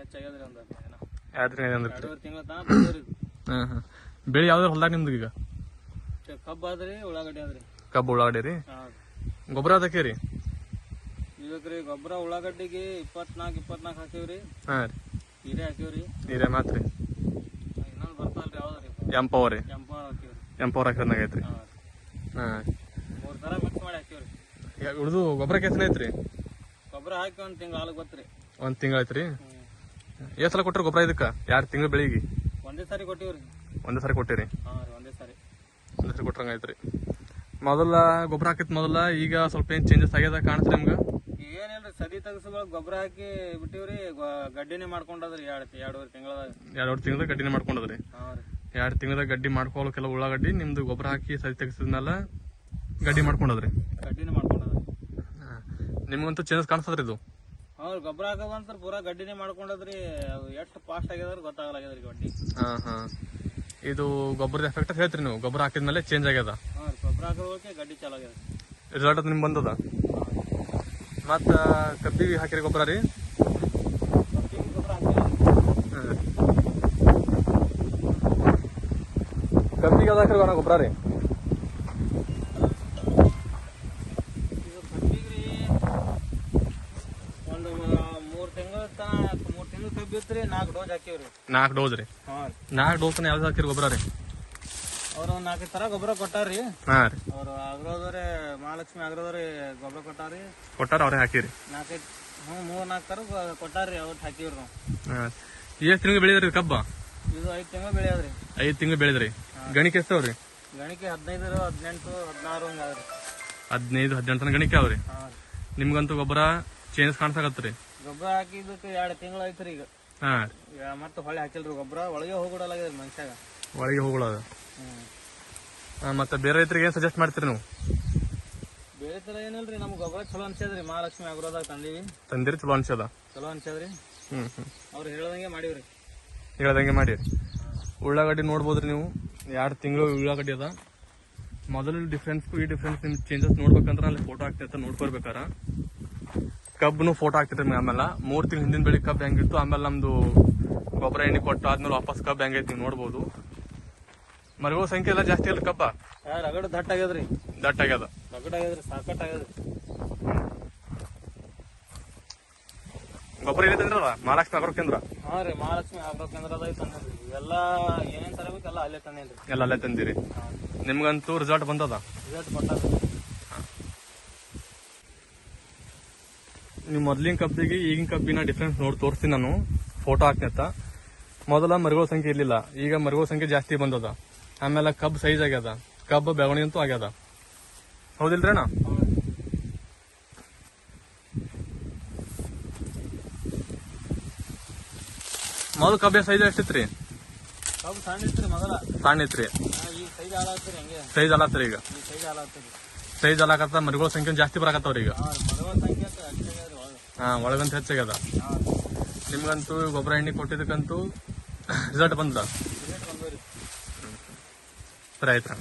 ಹೆಚ್ಚಾಗ್ಯದ್ರಿ ಒಂದು ಎರಡು ಅಂದ್ರೆ? ಅಂದ್ರಿ ಎರಡೂವರೆ ತಿಂಗಳ ತನಕ ಬಂದವ್ರಿ ಇದು. ಹಾಂ ಹಾಂ. ಬೆಳೆ ಯಾವ್ದಾರು ಹೊಲ್ದಾಗ ನಿಮ್ದು ಈಗ? ಕಬ್ಬು ಕಬ್ಬ್ ಆದ್ರಿ ಉಳ್ಳಾಗಡ್ಡಿ ಆದ್ರಿ. ಕಬ್ಬು ಉಳ್ಳಾಗಡ್ಡಿ ರೀ? ಹಾಂ. ಗೊಬ್ಬರ ಅದಕ್ಕೆ ರೀ? ಗೊಬ್ಬರ ಉಳ್ಳಾಗಡ್ಡಿಗೆ ಇಪ್ಪತ್ನಾಲ್ಕು ಇಪ್ಪತ್ನಾಲ್ಕು ಹಾಕಿವ್ರಿ ಹಾಂ ರೀ. ಹೀರೆ ಹಾಕಿವ್ರಿ ನೀರೇ ಮಾತ್ರ ರೀ. ಇನ್ನೊಂದು ಬರ್ತಾಲ್ರಿ ಯಾವ್ದ್ರಿ ರೀ? ಕೆಂಪ ಹಾಕಿವ್ರಿ ಎಂಪವರ್ ಹಾಕಿದಂಗೆ ಐತ್ರಿ ಹಾ ಹಾಂ ಮೂರ್ ತರ ಮಿಕ್ಸ್ ಮಾಡಿ ಹಾಕಿವ್ರಿ ಉಳಿದು ಗೊಬ್ಬರ ಕೆಸನ ಐತ್ರಿ? ಗೊಬ್ಬರ ಹಾಕಿ ಒಂದ್ ತಿಂಗಳ ಹಾಲು ಗೊತ್ತ್ರಿ ಒಂದು ತಿಂಗಳು ಐತ್ರಿ? ಎಷ್ಟು ಸಲ ಕೊಟ್ಟರು ಗೊಬ್ಬರ ಇದಕ್ಕೆ? ಎರಡು ತಿಂಗಳು ಬೆಳಿಗ್ಗೆ? ಒಂದೇ ಸಾರಿ ಕೊಟ್ಟಿವ್ರಿ. ಒಂದೇ ಸಾರಿ ಕೊಟ್ಟಿರಿ? ಹಾಂ ರೀ ಒಂದೇ ಸಾರಿ. ಒಂದೇ ಸಾರಿ ಕೊಟ್ಟರಂಗೆ ಮೊದಲ ಗೊಬ್ಬರ ಹಾಕಿತ್ತು ಮೊದಲ ಈಗ ಸ್ವಲ್ಪ ಏನು ಚೇಂಜಸ್ ಆಗ್ಯದ ಕಾಣಿಸ್ರಿ ನಿಮ್ಗೆ? ಏನಿಲ್ರಿ ಸದಿ ತೆಗಸಗಳ ಗೊಬ್ಬರ ಹಾಕಿ ಬಿಟ್ಟಿವ್ರಿ ಗಡ್ಡಿನ ಮಾಡ್ಕೊಂಡದ್ರಿ ಎರಡು ಎರಡೂವರೆ ತಿಂಗಳದಾಗ. ಎರಡು ತಿಂಗಳ ಗಡ್ಡಿನೇ ಮಾಡ್ಕೊಂಡದ್ರಿ? ಹಾ ರೀ. ಎರಡು ತಿಂಗಳ ಗಡ್ಡಿ ಮಾಡ್ಕೊಳಕ್ಕೆಲ್ಲ ಉಳ್ಳಾಗಡ್ಡಿ ನಿಮ್ದು ಗೊಬ್ಬರ ಹಾಕಿ ಸದಿ ತೆಗಿಸಿದ್ಮೇಲೆ ಗಡ್ಡಿ ಮಾಡ್ಕೊಂಡದ್ರಿ? ಗಡ್ಡಿನೇ ಮಾಡ್ಕೊಂಡದ್ರಿ. ನಿಮ್ಗಂತೂ ಚೇಂಜಸ್ ಕಾಣಿಸ್ತದ್ರಿ ಇದು? ಹೌದು ಗೊಬ್ಬರ ಹಾಕೋದಂತ್ರ ಪೂರಾ ಗಡ್ಡಿನೇ ಮಾಡ್ಕೊಂಡದ್ರಿ ಅದು ಎಷ್ಟು ಫಾಸ್ಟ್ ಆಗ್ಯದ್ರ ಗೊತ್ತಾಗಲಾಗ್ಯದ್ರಿ ಗಡ್ಡಿ ಹಾಂ ಹಾಂ. ಇದು ಗೊಬ್ಬರದ ಎಫೆಕ್ಟ್ ಹೇಳ್ತೀರಿ ನೀವು? ಗೊಬ್ಬರ ಹಾಕಿದ್ಮೇಲೆ ಚೇಂಜ್ ಆಗ್ಯದ? ಹಾಂ ಗೊಬ್ಬರ ಹಾಕೋದಕ್ಕೆ ಗಡ್ಡಿ ಚಾಲು ಆಗ್ಯದ. ರಿಸಲ್ಟ್ ನಿಮ್ಗೆ ಬಂದದ? ಮತ್ತು ಕಬ್ಬಿಗೆ ಹಾಕಿರಿ ಗೊಬ್ಬರ ರೀ? ಕಬ್ಬಿಗೆ ಅದ ಹಾಕಿರಿ ಗೊಬ್ಬರ ರೀ ಇದು ಕಬ್ಬಿಗ್ರಿ ಒಂದು ಮೂರ್ ತಿಂಗಳ ತನ ಮೂರ್ ತಿಂಗಳ ಕಬ್ಬಿ ಇತ್ರಿ ನಾಲ್ಕು ಡೋಸ್ ಹಾಕಿವ್ರಿ. ನಾಲ್ಕು ಡೋಸ್ ರೀ. ಹಾ ರೀ. ನಾಲ್ಕು ಡೋಸ್ನ ಯಾವ್ದು ಹಾಕಿರಿ ಗೊಬ್ಬರ ರೀ? ಅವ್ರು ನಾಲ್ಕು ತರ ಗೊಬ್ಬರ ಕೊಟ್ಟಾರ್ರಿ ಹಾ ರೀ. ಅವ್ರು ಆಗ್ರೋದವ್ರೆ ಮಹಾಲಕ್ಷ್ಮಿ ಆಗ್ರೋದವ್ರೆ ಗೊಬ್ಬರ ಕೊಟ್ಟಾರಿ ಕೊಟ್ಟಾರ ಅವ್ರೇ ಹಾಕಿರಿ. ನಾಲ್ಕೈದು ಹ್ಞೂ ಮೂರ್ ನಾಲ್ಕು ತರ ಗೊ- ಕೊಟ್ಟಾರ್ರಿ ಅವ್ರು ಹಾಕಿವ್ರಿ ನಾವು. ಹಾಂ ಎಷ್ಟು ತಿಂಗಳು ಬೆಳೆದ್ರಿ ಕಬ್ಬ? ಇದು ಐದು ತಿಂಗಳು ಬೆಳೆಯದ್ರಿ. ಐದು ತಿಂಗಳು ಬೆಳೆದ್ರಿ. ಗಣಿಕೆ ಎಷ್ಟವ್ರಿ ಗಣಿಕೆ ಹದಿನೈದು ಹದಿನೆಂಟು ಹದಿನಾರು ಹಂಗಾದ್ರಿ ಹದಿನೈದು ಹದಿನೆಂಟು ತನಕ ಗಣಿಕೆ ಅವ್ರಿ ಹಾ ನಿಮ್ಗಂತೂ ಗೊಬ್ಬರ ಚೇಂಜ್ ಕಾಣಿಸಾಕತ್ರಿ ಗೊಬ್ಬರ ಹಾಕಿದ್ದಕ್ಕೆ ಎರಡು ತಿಂಗಳು ಐತ್ರಿ ಈಗ. ಹಾಂ. ಈಗ ಮತ್ತೆ ಹೊಳೆ ಹಾಕಿಲ್ರಿ ಗೊಬ್ಬರ ಒಳಗೆ ಹೋಗ್ಬಿಡಲಾಗ್ಯದ ಮನುಷ್ಯಾಗ. ಒಳಗೆ ಹೋಗ್ಬಿಡೋದು. ಹ್ಮ್. ಮತ್ತೆ ಬೇರೆ ರೈತರಿಗೆ ಏನು ಸಜೆಸ್ಟ್ ಮಾಡ್ತೀರಿ ನೀವು? ಬೇರೆ ತರ ಏನಿಲ್ರಿ ನಮ್ಗೆ ಗೊಬ್ಬರ ಚಲೋ ಅನ್ಸದ್ರಿ ಮಹಾಲಕ್ಷ್ಮಿ ಆಗ್ರೋದಾಗ ತಂದೀವಿ. ತಂದಿರಿ ಚಲೋ ಅನ್ಸದ ಚಲೋ ಅನ್ಸದ್ರಿ ಹ್ಞೂ ಅವ್ರು ಹೇಳ್ದಂಗೆ ಮಾಡೀವ್ರಿ. ಹೇಳ್ದಂಗೆ ಮಾಡಿ. ಉಳ್ಳಾಗಡ್ಡಿ ನೋಡ್ಬೋದ್ರಿ ನೀವು? ಎರಡು ತಿಂಗಳು ಉಳ್ಳಾಗಡ್ಡಿ ಅದ. ಮೊದಲು ಡಿಫ್ರೆನ್ಸ್ಗೂ ಈ ಡಿಫ್ರೆನ್ಸ್ ನಿಮ್ಗೆ ಚೇಂಜಸ್ ನೋಡ್ಬೇಕಂದ್ರೆ ಅಲ್ಲಿ ಫೋಟೋ ಹಾಕ್ತಿರ್ತ ನೋಡ್ಕೊಳ್ಬೇಕಾರ? ಕಬ್ಬನು ಫೋಟೋ ಹಾಕ್ತಿರ್ರಿ ನಿಮ್ಗೆ ಆಮೇಲೆ ಮೂರು ತಿಂಗಳು ಹಿಂದಿನ ಬೆಳಿ ಕಬ್ಬು ಹೆಂಗಿತ್ತು ಆಮೇಲೆ ನಮ್ದು ಗೊಬ್ಬರ ಎಣ್ಣೆ ಕೊಟ್ಟು ಆದ್ಮೇಲೆ ವಾಪಸ್ ಕಬ್ಬು ಹೆಂಗೈತಿ ನೀವು ನೋಡ್ಬೋದು. ಮರಗೋ ಸಂಖ್ಯೆ ಎಲ್ಲ ಜಾಸ್ತಿ ಇಲ್ಲ ಕಬ್ಬ? ರಗಡ ದಟ್ಟ ಆಗ್ಯದ್ರಿ ದಟ್ಟ ಆಗ್ಯದ ರಗಡ ಆಗ್ಯದ್ರಿ ಸಾಕಟ್ ಆಗ್ಯದ್ರಿ ಗೊಬ್ಬರ ತಂದ್ರಲ್ಲ ಮಹಾಲಕ್ಷ್ಮಿ ಅಗ್ರೋ ಕೇಂದ್ರ? ಹಾ ರೀ ಮಹಾಲಕ್ಷ್ಮಿ ಆಗ್ರೋ ಕೇಂದ್ರದಾಗ ಎಲ್ಲ ಏನೇನ್ ತರಬೇಕು ಎಲ್ಲ ಅಲ್ಲೇ ತಂದೇನ್ರಿ. ಎಲ್ಲ ಅಲ್ಲೇ ತಂದಿರಿ. ನಿಮ್ಗಂತೂ ರಿಸಲ್ಟ್ ಬಂದದ? ರಿಸಲ್ಟ್ ಕೊಟ್ಟಾರ ನೀವು ಮೊದ್ಲಿನ ಕಬ್ಬಿಗೆ ಈಗಿನ ಕಬ್ಬಿನ ಡಿಫ್ರೆನ್ಸ್ ನೋಡಿ ತೋರಿಸ್ತೀನಿ ನಾನು. ಫೋಟೋ ಹಾಕ್ನತ್ತ ಮೊದಲ ಮರಿಗಳ ಸಂಖ್ಯೆ ಇರಲಿಲ್ಲ. ಈಗ ಮರಿಗಳ ಸಂಖ್ಯೆ ಜಾಸ್ತಿ ಬಂದದ. ಆಮೇಲೆ ಕಬ್ಬು ಸೈಜ್ ಆಗ್ಯದ. ಕಬ್ಬು ಬೆಳವಣಿಗೆ ಅಂತೂ ಆಗ್ಯದ. ಹೌದಿಲ್ರಿ ಅಣ್ಣ ಮೊದಲು ಕಬ್ಬಿನ ಸೈಜ್ ಎಷ್ಟಿತ್ರಿ? ಕಬ್ಬು ಸಣ್ಣ ಇತ್ರಿ ಸೈಜ್ ಅಲ್ಲ ಈಗ ಸೈಜ್ ಅಲ್ಲ ಮರಿಗಳ ಸಂಖ್ಯೆ ಜಾಸ್ತಿ ಬರಾಕತ್ತವ್ರಿ ಈಗ ಹಾ ಒಳಗಂತ ಹೆಚ್ಚಾಗ್ಯದ ನಿಮ್ಗಂತೂ ಗೊಬ್ಬರ ಎಣ್ಣೆ ಕೊಟ್ಟಿದ್ದಕ್ಕಂತೂ ರಿಸಲ್ಟ್ ಬಂದದ? ಸರಿ ಆಯ್ತು.